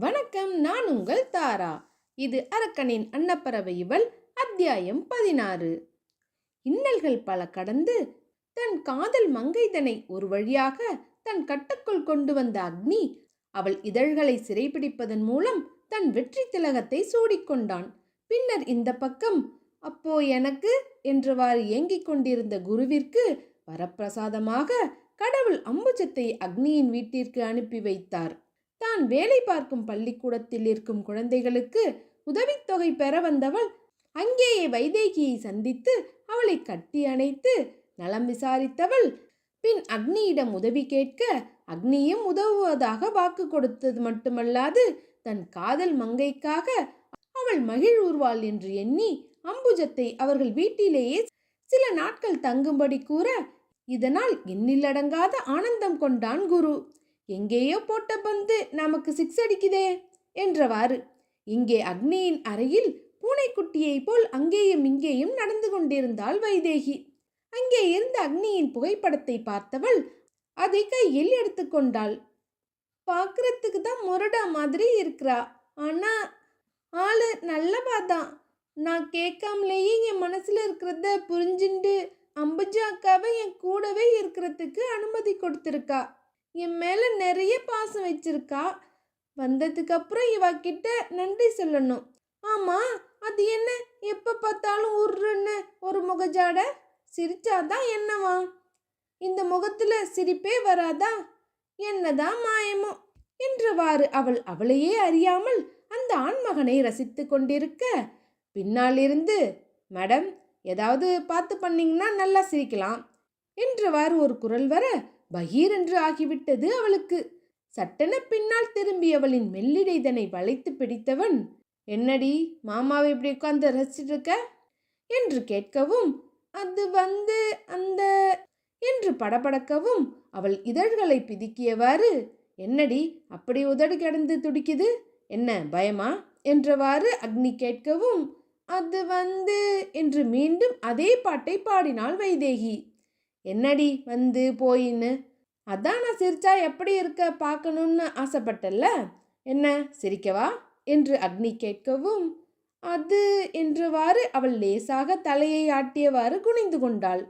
வணக்கம் நான் உங்கள் தாரா. இது அரக்கனின் அன்னப்பறவை இவள் அத்தியாயம் பதினாறு. இன்னல்கள் பல கடந்து தன் காதல் மங்கைதனை ஒரு வழியாக தன் கட்டுக்குள் கொண்டு வந்த அக்னி அவள் இதழ்களை சிறைபிடிப்பதன் மூலம் தன் வெற்றி திலகத்தை சூடிக்கொண்டான். பின்னர் இந்த பக்கம் அப்போ எனக்கு என்றவாறு ஏங்கிக் கொண்டிருந்த குருவிற்கு வரப்பிரசாதமாக கடவுள் அம்புஜத்தை அக்னியின் வீட்டிற்கு அனுப்பி வைத்தார். தான் வேலை பார்க்கும் பள்ளிக்கூடத்தில் இருக்கும் குழந்தைகளுக்கு உதவித்தொகை பெற வந்தவள் அங்கேயே வைதேகியை சந்தித்து அவளை கட்டி அணைத்து நலம் விசாரித்தவள். பின் அக்னியிடம் உதவி கேட்க அக்னியும் உதவுவதாக வாக்கு கொடுத்தது மட்டுமல்லாது தன் காதல் மங்கைக்காக அவள் மகிழ்வுறுவாள் என்று எண்ணி அம்புஜத்தை அவர்கள் வீட்டிலேயே சில நாட்கள் தங்கும்படி கூற இதனால் எண்ணிலடங்காத ஆனந்தம் கொண்டான் குரு. எங்கேயோ போட்ட பந்து நமக்கு சிக்ஸ் அடிக்குதே என்றவாறு. இங்கே அக்னியின் அறையில் பூனைக்குட்டியைப் போல் அங்கேயும் இங்கேயும் நடந்து கொண்டிருந்தாள் வைதேகி. அங்கே இருந்த அக்னியின் புகைப்படத்தை பார்த்தவள் அதை கையில் எடுத்துக்கொண்டாள் பார்க்கறதுக்கு தான் முரடா மாதிரி இருக்கிறா. ஆனா ஆளு நல்லவா தான். நான் கேட்காமலேயே என் மனசுல இருக்கிறத புரிஞ்சுண்டு அம்புஜா அக்காவை என் கூடவே இருக்கிறதுக்கு அனுமதி கொடுத்துருக்கா. என் மேலே நிறைய பாசம் வச்சிருக்கா. வந்ததுக்கப்புறம் அப்புறம் கிட்ட நன்றி சொல்லணும். ஆமாம் அது என்ன? எப்போ பார்த்தாலும் உருன்னு ஒரு முகஜாட சிரிச்சாதான் என்னவா இந்த முகத்தில் சிரிப்பே வராதா? என்னதான் மாயமோ? என்றவாறு அவள் அவளையே அறியாமல் அந்த ஆண்மகனை ரசித்து கொண்டிருக்க பின்னாலிருந்து மேடம் ஏதாவது பார்த்து பண்ணிங்கன்னா நல்லா சிரிக்கலாம் என்றவாறு ஒரு குரல் வர பகீர் என்று ஆகிவிட்டது அவளுக்கு. சட்டென பின்னால் திரும்பியவளின் மெல்லிடைதனை வளைத்து பிடித்தவன் என்னடி மாமாவை இப்படி உட்கார்ந்து ரசிச்சிட்டு இருக்க? என்று கேட்கவும் அது வந்து அந்த என்று படபடக்கவும் அவள் இதழ்களை பிதுக்கியவாறு என்னடி அப்படி உதடு கிடந்து துடிக்குது? என்ன பயமா? என்றவாறு அக்னி கேட்கவும் அது வந்து என்று மீண்டும் அதே பாட்டை பாடினாள் வைதேகி. என்னடி வந்து போயின்னு? அதான் நான் சிரிச்சா எப்படி இருக்க பார்க்கணும்னு ஆசைப்பட்டல்ல? என்ன சிரிக்கவா? என்று அக்னி கேட்கவும் அது என்றவாறு அவள் லேசாக தலையை ஆட்டியவாறு குனிந்து கொண்டாள்.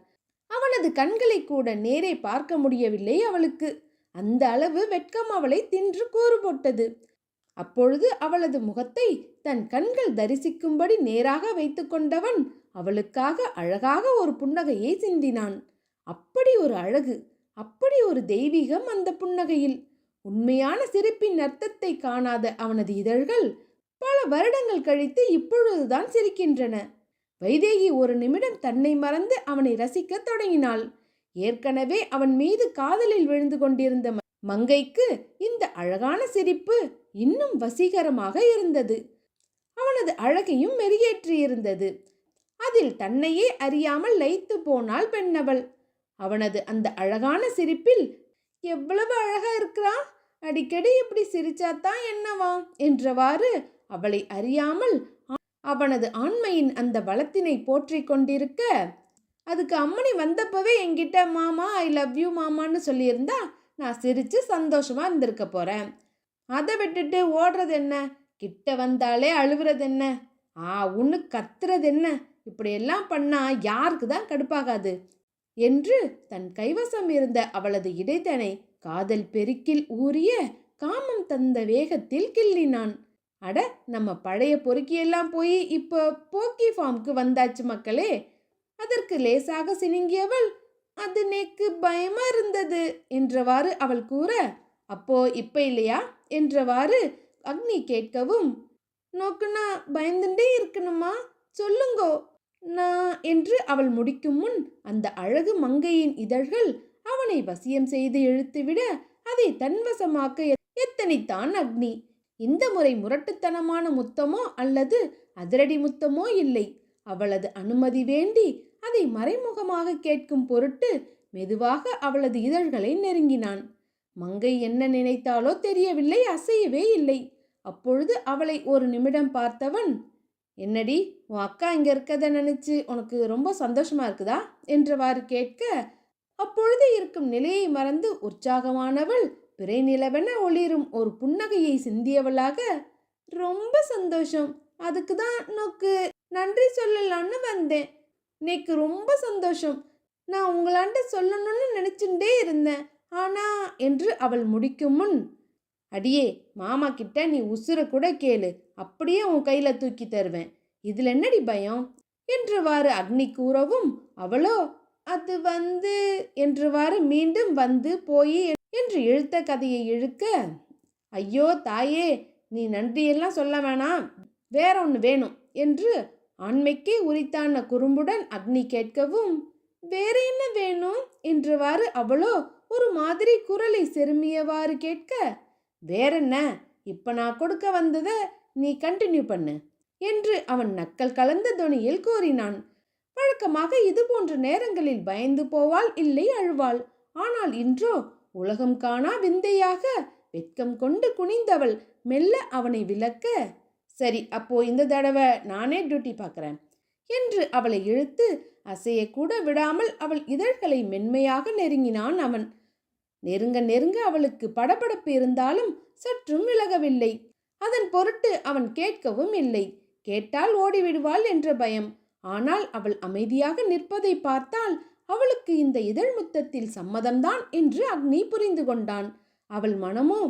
அவனது கண்களை கூட நேரே பார்க்க முடியவில்லை அவளுக்கு. அந்த அளவு வெட்கம் அவளை தின்று கூறு போட்டது. அப்பொழுது அவளது முகத்தை தன் கண்கள் தரிசிக்கும்படி நேராக வைத்துக்கொண்டவன் அவளுக்காக அழகாக ஒரு புன்னகையை சிந்தினான். அப்படி ஒரு அழகு அப்படி ஒரு தெய்வீகம் அந்த புன்னகையில். உண்மையான சிரிப்பின் அர்த்தத்தை காணாத அவனது இதழ்கள் பல வருடங்கள் கழித்து இப்பொழுதுதான் சிரிக்கின்றன. வைதேகி ஒரு நிமிடம் தன்னை மறந்து அவனை ரசிக்கத் தொடங்கினாள். ஏற்கனவே அவன் மீது காதலில் விழுந்து கொண்டிருந்த மங்கைக்கு இந்த அழகான சிரிப்பு இன்னும் வசீகரமாக இருந்தது. அவனது அழகையும் மெருகேற்றியிருந்தது. அதில் தன்னையே அறியாமல் லயித்து போனாள் பெண்ணவள். அவனது அந்த அழகான சிரிப்பில் எவ்வளவு அழகா இருக்கிறா? அடிக்கடி இப்படி சிரிச்சாத்தான் என்னவா என்றவாறு அவளை அறியாமல் அவனது ஆண்மையின் அந்த பலத்தினை போற்றி கொண்டிருக்க அதுக்கு அம்மனி வந்தப்பவே என்கிட்ட மாமா ஐ லவ் யூ மாமான்னு சொல்லியிருந்தா நான் சிரித்து சந்தோஷமாக இருந்திருக்க போகிறேன் அதை விட்டுட்டு ஓடுறது என்ன? கிட்ட வந்தாலே அழுவுறது என்ன? ஆ ஒன்று கத்துறது என்ன? இப்படியெல்லாம் பண்ணால் யாருக்கு தான் கடுப்பாகாது? என்று தன் கைவசம் இருந்த அவளது இடைத்தனை காதல் பெருக்கில் ஊறிய காமம் தந்த வேகத்தில் கிள்ளினான். அட நம்ம பழைய பொறுக்கியெல்லாம் போய் இப்போ போக்கி ஃபார்முக்கு வந்தாச்சு மக்களே. அதற்கு லேசாக சினுங்கியவள் அது நேக்கு பயமா இருந்தது என்றவாறு அவள் கூற அப்போ இப்ப இல்லையா? என்றவாறு அக்னி கேட்கவும் நோக்குனா பயந்துட்டே இருக்கணுமா? சொல்லுங்கோ. நான் என்று அவள் முடிக்கும் முன் அந்த அழகு மங்கையின் இதழ்கள் அவனை வசியம் செய்து இழுத்துவிட அதை தன்வசமாக்க எத்தனைத்தான் அக்னி. இந்த முறை முரட்டுத்தனமான முத்தமோ அல்லது அதிரடி முத்தமோ இல்லை. அவளது அனுமதி வேண்டி அதை மறைமுகமாக கேட்கும் பொருட்டு மெதுவாக அவளது இதழ்களை நெருங்கினான். மங்கை என்ன நினைத்தாலோ தெரியவில்லை அசையவே இல்லை. அப்பொழுது அவளை ஒரு நிமிடம் பார்த்தவன் என்னடி உன் அக்கா இங்கே இருக்கத நினச்சி உனக்கு ரொம்ப சந்தோஷமாக இருக்குதா? என்றவாறு கேட்க அப்பொழுது இருக்கும் நிலையை மறந்து உற்சாகமானவள் பிறை நிலவென ஒளிரும் ஒரு புன்னகையை சிந்தியவளாக ரொம்ப சந்தோஷம் அதுக்கு தான் நோக்கு நன்றி சொல்லலான்னு வந்தேன். நேக்கு ரொம்ப சந்தோஷம். நான் உங்களாண்ட சொல்லணும்னு நினச்சிட்டே இருந்தேன். ஆனா என்று அவள் முடிக்கும் முன் அடியே மாமா கிட்ட நீ உசுர கூட கேளு. அப்படியே உன் கையில தூக்கி தருவேன். இதுல என்னடி பயம்? என்றவாறு அக்னி கூறவும் அவளோ அது வந்து என்றவாறு மீண்டும் வந்து போய் என்று இழுத்த கதையை இழுக்க ஐயோ தாயே நீ நன்றியெல்லாம் சொல்ல வேணாம். வேற ஒன்று வேணும் என்று ஆண்மைக்கே உரித்தான குறும்புடன் அக்னி கேட்கவும் வேற என்ன வேணும்? என்றவாறு அவளோ ஒரு மாதிரி குரலை செருமியவாறு கேட்க வேறென்ன இப்போ நான் கொடுக்க வந்ததை நீ கண்டினியூ பண்ணு என்று அவன் நக்கல் கலந்த தொனியில் கூறினான். வழக்கமாக இது போன்ற நேரங்களில் பயந்து போவாள் இல்லை அழுவாள். ஆனால் இன்றோ உலகம் காணா விந்தையாக வெட்கம் கொண்டு குனிந்தவள் மெல்ல அவனை விலக்க சரி அப்போ இந்த தடவை நானே டியூட்டி பார்க்குறேன் என்று அவளை இழுத்து அசையக்கூட விடாமல் அவள் இதழ்களை மென்மையாக நெருங்கினான் அவன். நெருங்க நெருங்க அவளுக்கு படபடப்பு இருந்தாலும் சற்றும் விலகவில்லை. அதன் பொருட்டு அவன் கேட்கவும் இல்லை. கேட்டால் ஓடிவிடுவாள் என்ற பயம். ஆனால் அவள் அமைதியாக நிற்பதை பார்த்தால் அவளுக்கு இந்த இதழ் முத்தத்தில் சம்மதம்தான் என்று அக்னி புரிந்து கொண்டான். அவள் மனமோ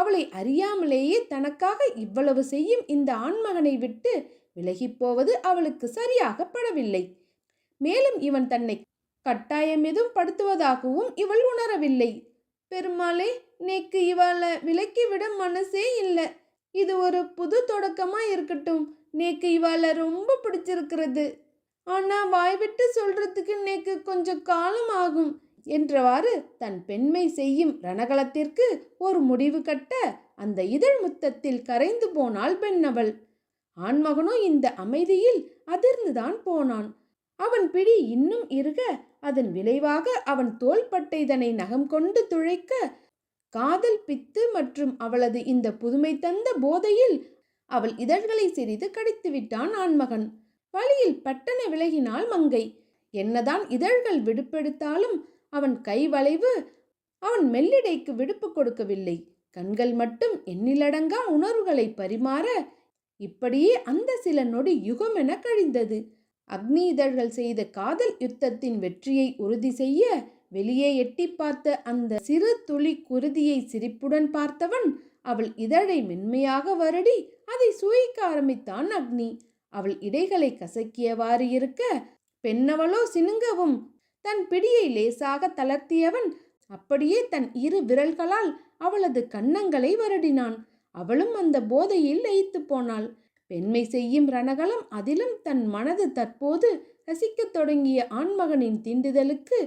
அவளை அறியாமலேயே தனக்காக இவ்வளவு செய்யும் இந்த ஆண்மகனை விட்டு விலகிப் போவது அவளுக்கு சரியாக படவில்லை. மேலும் இவன் தன்னை கட்டாயம் எதுவும் படுத்துவதாகவும் இவள் உணரவில்லை. பெருமாளே நேக்கு இவளை விலக்கி விட மனசே இல்லை. இது ஒரு புது தொடக்கமாக இருக்கட்டும். நேக்கு இவளை ரொம்ப பிடிச்சிருக்கிறது. ஆனால் வாய்விட்டு சொல்றதுக்கு நேக்கு கொஞ்சம் காலம் ஆகும் என்றவாறு தன் பெண்மை செய்யும் ரணகலத்திற்கு ஒரு முடிவு கட்ட அந்த இதழ் முத்தத்தில் கரைந்து போனாள் பெண்ணவள். ஆண்மகனோ இந்த அமைதியில் அதிர்ந்துதான் போனான். அவன் பிடி இன்னும் இருக அதன் விளைவாக அவன் தோள்பட்டைதனை நகம் கொண்டு துழைக்க காதல் பித்து மற்றும் அவளது இந்த புதுமை தந்த போதையில் அவள் இதழ்களை சிறிது கடித்து விட்டான் ஆண்மகன். வழியில் பட்டண விலகினாள் மங்கை. என்னதான் இதழ்கள் விடுப்பெடுத்தாலும் அவன் கை வளைவு அவன் மெல்லிடைக்கு விடுப்பு கொடுக்கவில்லை. கண்கள் மட்டும் எண்ணிலடங்கா உணர்வுகளை பரிமாற இப்படியே அந்த சில நொடி யுகமென கழிந்தது. அக்னி இதழ்கள் செய்த காதல் யுத்தத்தின் வெற்றியை உறுதி செய்ய வெளியே எட்டி பார்த்த அந்த சிறு துளி குருதியை சிரிப்புடன் பார்த்தவன் அவள் இதழை மென்மையாக வருடி அதை சுவைக்க ஆரம்பித்தான் அக்னி. அவள் இடைகளை கசக்கியவாறு இருக்க பெண்ணவளோ சினுங்கவும் தன் பிடியை லேசாக தளர்த்தியவன் அப்படியே தன் இரு விரல்களால் அவளது கன்னங்களை வருடினான். அவளும் அந்த போதையில் லயித்து போனாள். பெண்மை செய்யும் ரணகலம் அதிலும் தன் மனது தற்போது ரசிக்கத் தொடங்கிய ஆண்மகனின் தீண்டுதலுக்கு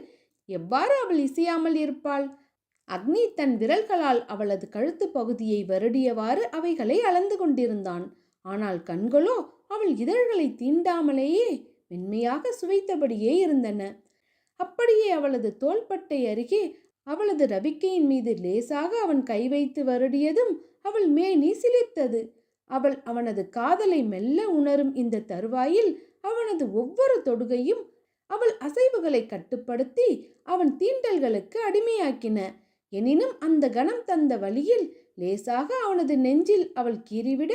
எவ்வாறு அவள் இசையாமல் இருப்பாள்? அக்னி தன் விரல்களால் அவளது கழுத்து பகுதியை வருடியவாறு அவைகளை அளந்து கொண்டிருந்தான். ஆனால் கண்களோ அவள் இதழ்களை தீண்டாமலேயே மென்மையாக சுவைத்தபடியே இருந்தன. அப்படியே அவளது தோள்பட்டை அருகே அவளது ரவிக்கையின் மீது லேசாக அவன் கை வைத்து வருடியதும் அவள் மேனி சிலிர்த்தது. அவள் அவனது காதலை மெல்ல உணரும் இந்த தருவாயில் அவனது ஒவ்வொரு தொடுகையும் அவள் அசைவுகளை கட்டுப்படுத்தி அவன் தீண்டல்களுக்கு அடிமையாக்கின. எனினும் அந்த கணம் தந்த வழியில் லேசாக அவனது நெஞ்சில் அவள் கீறிவிட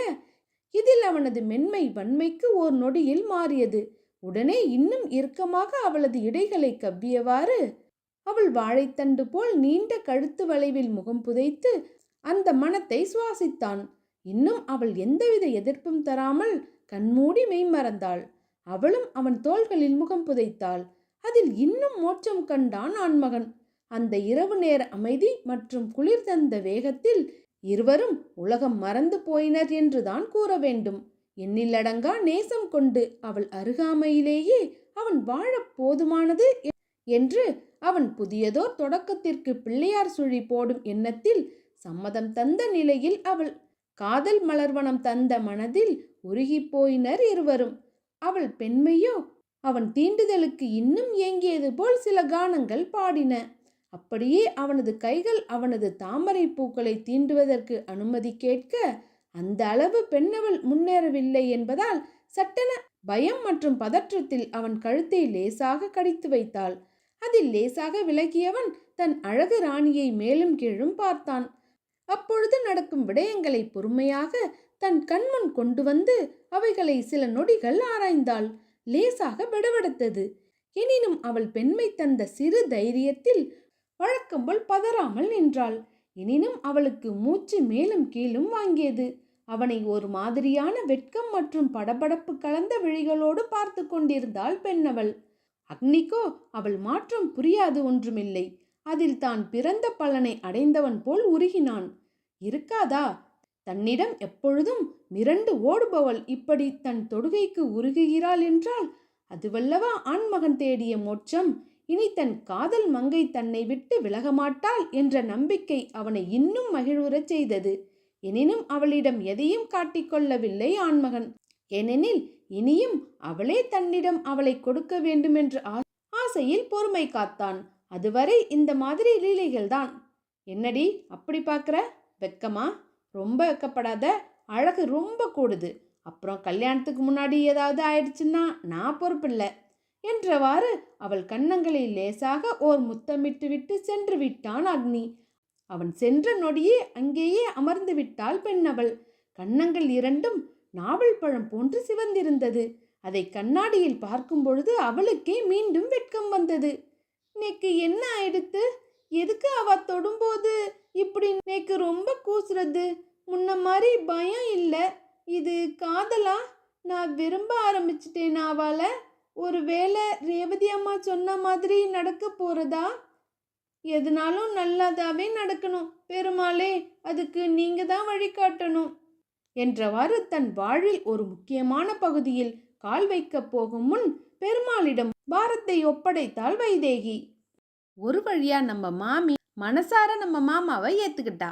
இதில் அவனது மென்மை வன்மைக்கு ஓர் நொடியில் மாறியது. உடனே இன்னும் இறுக்கமாக அவளது இடைகளை கவ்வியவாறு அவள் வாழைத்தண்டு போல் நீண்ட கழுத்து வளைவில் முகம் புதைத்து அந்த மனத்தை சுவாசித்தான். இன்னும் அவள் எந்தவித எதிர்ப்பும் தராமல் கண்மூடி மெய்மறந்தாள் அவளும் அவன் தோள்களில் முகம் புதைத்தாள். அதில் இன்னும் மோட்சம் கண்டான் ஆண்மகன். அந்த இரவு நேர அமைதி மற்றும் குளிர் தந்த வேகத்தில் இருவரும் உலகம் மறந்து போயினர் என்றுதான் கூற வேண்டும். எண்ணிலடங்கா நேசம் கொண்டு அவள் அருகாமையிலேயே அவன் வாழப் போதுமானது என்று அவன் புதியதோர் தொடக்கத்திற்கு பிள்ளையார் சுழி போடும் எண்ணத்தில் சம்மதம் தந்த நிலையில் அவள் காதல் மலர்வனம் தந்த மனதில் உருகிப் போயினர் இருவரும். அவள் பெண்மையோ? அவன் தீண்டுதலுக்கு இன்னும் ஏங்கியது போல் சில கானங்கள் பாடின. அப்படியே அவனது கைகள் அவனது தாமரை பூக்களை தீண்டுவதற்கு அனுமதி கேட்க அந்த அளவு பெண்ணவள் முன்னேறவில்லை என்பதால் சட்டென பயம் மற்றும் பதற்றத்தில் அவன் கழுத்தை லேசாக கடித்து வைத்தாள். அதில் லேசாக விலகியவன் தன் அழகு ராணியை மேலும் கீழும் பார்த்தான். அப்பொழுது நடக்கும் விடயங்களை பொறுமையாக தன் கண்முன் கொண்டு வந்து அவைகளை சில நொடிகள் ஆராய்ந்தாள். லேசாக விடவெடுத்தது. எனினும் அவள் பெண்மை தந்த சிறு தைரியத்தில் வழக்கம் போல் பதறாமல் நின்றாள். எனினும் அவளுக்கு மூச்சு மேலும் கீழும் வாங்கியது. அவனை ஒரு மாதிரியான வெட்கம் மற்றும் படபடப்பு கலந்த விழிகளோடு பார்த்து கொண்டிருந்தாள் பெண்ணவள். அக்னிக்கோ அவள் மாற்றம் புரியாது ஒன்றுமில்லை. அதில் தான் பிறந்த பலனை அடைந்தவன் போல் உருகினான். இருக்காதா? தன்னிடம் எப்பொழுதும் மிரண்டு ஓடுபவள் இப்படி தன் தொடுகைக்கு உருகுகிறாள் என்றால் அதுவல்லவா ஆண்மகன் தேடிய மோட்சம்? இனி தன் காதல் மங்கை தன்னை விட்டு விலகமாட்டாள் என்ற நம்பிக்கை அவனை இன்னும் மகிழ்வுறச் செய்தது. எனினும் அவளிடம் எதையும் காட்டிக்கொள்ளவில்லை ஆண்மகன். ஏனெனில் இனியும் அவளே தன்னிடம் அவளை கொடுக்க வேண்டுமென்ற ஆ- ஆசையில் பொறுமை காத்தான். அதுவரை இந்த மாதிரி லீலைகள்தான் என்னடி அப்படி பார்க்குற? வெக்கமா? ரொம்ப வெக்கப்படாத? அழகு ரொம்ப கூடுது. அப்புறம் கல்யாணத்துக்கு முன்னாடி ஏதாவது ஆயிடுச்சுன்னா நான் பொறுப்பில்லை என்றவாறு அவள் கண்ணங்களை லேசாக ஓர் முத்தமிட்டு விட்டு சென்று விட்டான் அக்னி. அவன் சென்ற நொடியே அங்கேயே அமர்ந்து விட்டாள் பெண்ணவள் கன்னங்கள் இரண்டும் நாவல் பழம் போன்று சிவந்திருந்தது. அதை கண்ணாடியில் பார்க்கும் பொழுது அவளுக்கே மீண்டும் வெட்கம் வந்தது. நேக்கு என்ன ஆயிடுத்து? எதுக்கு அவ தொடும்போது? இப்படி நேக்கு ரொம்ப கூசுறது. முன்ன மாதிரி பயம் இல்லை. இது காதலா? நான் விரும்ப ஆரம்பிச்சிட்டேன் அவளை. ஒருவேளை ரேவதி அம்மா சொன்ன மாதிரி நடக்க போறதா? எதுனாலும் நல்லதாவே நடக்கணும். பெருமாளே அதுக்கு நீங்க தான் வழிகாட்டணும் என்றவாறு தன் வாழ்வில் ஒரு முக்கியமான பகுதியில் கால் வைக்கப் போகும் முன் பெருமாளிடம் பாரத்தை ஒப்படைத்தாள் வைதேகி. ஒரு வழியா நம்ம மாமி மனசார நம்ம மாமாவை ஏத்துக்கிட்டா.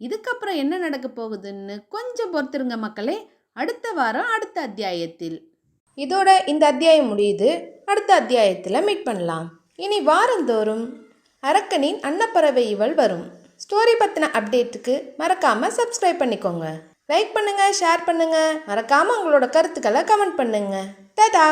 இதுக்கப்புறம் என்ன நடக்க போகுதுன்னு கொஞ்சம் பொறுத்துருங்க மக்களே. அடுத்த வாரம் அடுத்த அத்தியாயத்தில். இதோட இந்த அத்தியாயம் முடியுது. அடுத்த அத்தியாயத்தில் மீட் பண்ணலாம். இனி வாரந்தோறும் அரக்கனின் அன்னப்பறவை இவள் வரும். ஸ்டோரி பற்றின அப்டேட்டுக்கு மறக்காமல் சப்ஸ்கிரைப் பண்ணிக்கோங்க. லைக் பண்ணுங்கள் ஷேர் பண்ணுங்கள் மறக்காமல் உங்களோட கருத்துக்களை கமெண்ட் பண்ணுங்கள் ததா